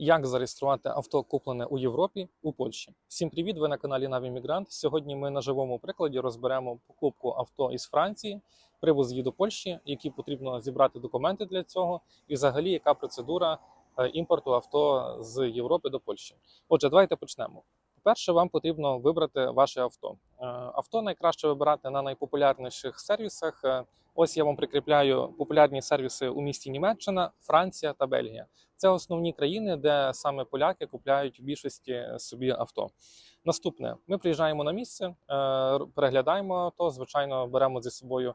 Як зареєструвати авто, куплене у Європі у Польщі? Всім привіт! Ви на каналі Навімігрант. Сьогодні ми на живому прикладі розберемо покупку авто із Франції, привоз її до Польщі, які потрібно зібрати документи для цього, і взагалі яка процедура е, імпорту авто з Європи до Польщі. Отже, давайте почнемо. По-перше, вам потрібно вибрати ваше авто. Е, Авто найкраще вибирати на найпопулярніших сервісах. Е, Ось я вам прикріпляю популярні сервіси у місті Німеччина, Франція та Бельгія. Це основні країни, де саме поляки купляють в більшості собі авто. Наступне, ми приїжджаємо на місце, е, переглядаємо авто. Звичайно, беремо зі собою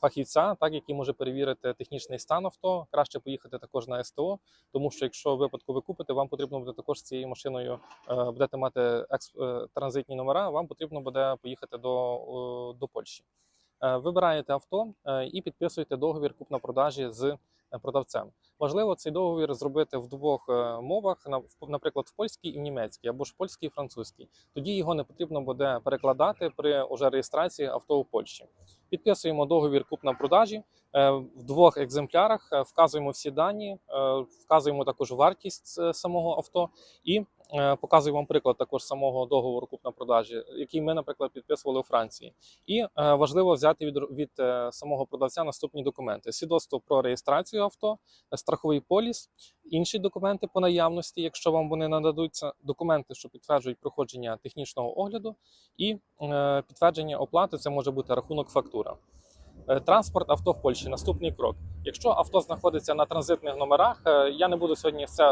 фахівця, так який може перевірити технічний стан авто. Краще поїхати також на СТО, тому що якщо випадку ви купите, вам потрібно буде також з цією машиною будете мати транзитні номера. Вам потрібно буде поїхати до, до Польщі. Е, Вибираєте авто е, і підписуєте договір купно-продажі з е, продавцем. Важливо цей договір зробити в двох е, мовах, наприклад, в польській і в німецькій, або ж польській і французькій. Тоді його не потрібно буде перекладати при уже реєстрації авто у Польщі. Підписуємо договір купно-продажі е, в двох екземплярах, е, вказуємо всі дані, вказуємо також вартість самого авто і показую вам приклад також самого договору купно-продажі, який ми, наприклад, підписували у Франції. І важливо взяти від, від самого продавця наступні документи: свідоцтво про реєстрацію авто, страховий поліс, інші документи по наявності, якщо вам вони нададуться, документи, що підтверджують проходження технічного огляду, і е, підтвердження оплати це може бути рахунок фактура. Е, Транспорт авто в Польщі. Наступний крок. Якщо авто знаходиться на транзитних номерах, е, я не буду сьогодні в це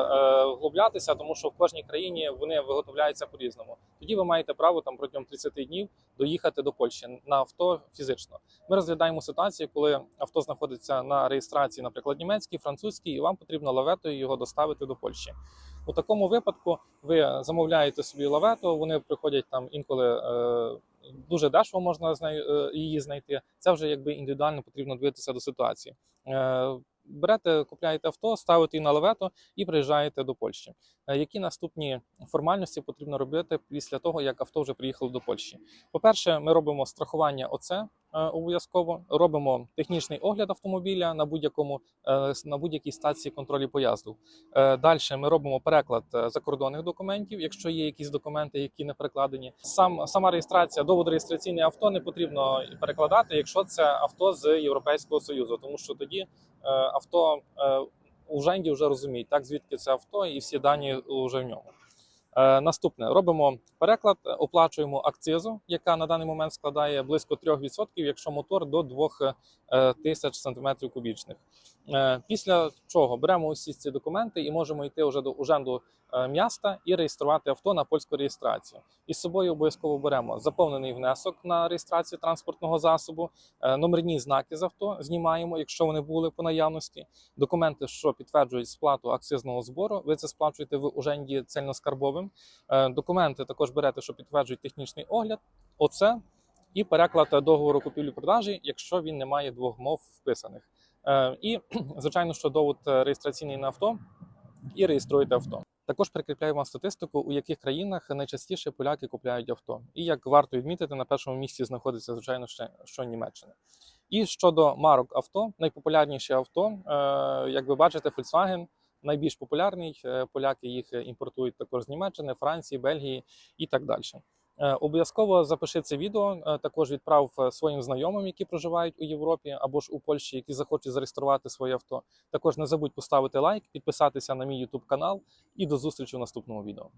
вглублятися, тому що в кожній країні вони виготовляються по-різному. Тоді ви маєте право там протягом 30 днів доїхати до Польщі на авто фізично. Ми розглядаємо ситуацію, коли авто знаходиться на реєстрації, наприклад, німецькій, французькій, і вам потрібно лаветою його доставити до Польщі. У такому випадку ви замовляєте собі лавету, вони приходять там інколи. Е, Дуже дешево можна е, її знайти. Це вже якби індивідуально потрібно дивитися до ситуації. Берете, купляєте авто, ставите її на лавету і приїжджаєте до Польщі. Е, Які наступні формальності потрібно робити після того, як авто вже приїхало до Польщі? По-перше, ми робимо страхування ОЦ е, обов'язково, робимо технічний огляд автомобіля на будь-якому е, на будь-якій стації контролю поїзду. Далі ми робимо переклад закордонних документів, якщо є якісь документи, які не перекладені. Сам сама реєстрація, довод реєстраційне авто не потрібно перекладати, якщо це авто з Європейського союзу, тому що тоді авто е, у Женді вже розуміють, так звідки це авто, і всі дані вже в ньому. Е, Наступне робимо переклад, е, оплачуємо акцизу, яка на даний момент складає близько 3%, якщо мотор до 2 тисяч сантиметрів кубічних. Е, Після чого беремо усі ці документи і можемо йти вже до уженду е, міста і реєструвати авто на польську реєстрацію. Із собою обов'язково беремо заповнений внесок на реєстрацію транспортного засобу, е, номерні знаки з авто знімаємо, якщо вони були по наявності. Документи, що підтверджують сплату акцизного збору, ви це сплачуєте в уженді цельноскарбовим. Е, Документи також берете, що підтверджують технічний огляд. Оце і переклад договору купівлі-продажі, якщо він не має двох мов вписаних. Е, І, звичайно, що довод е, реєстраційний на авто і реєструєте авто. Також прикріпляю вам статистику, у яких країнах найчастіше поляки купляють авто. І як варто відмітити, на першому місці знаходиться, звичайно, ще що Німеччина. І щодо марок авто, найпопулярніші авто, е, як ви бачите, Volkswagen найбільш популярний. Е, Поляки їх імпортують також з Німеччини, Франції, Бельгії і так далі. Е, Обов'язково запиши це відео, е, також відправ своїм знайомим, які проживають у Європі або ж у Польщі, які захочуть зареєструвати своє авто. Також не забудь поставити лайк, підписатися на мій YouTube канал і до зустрічі в наступному відео.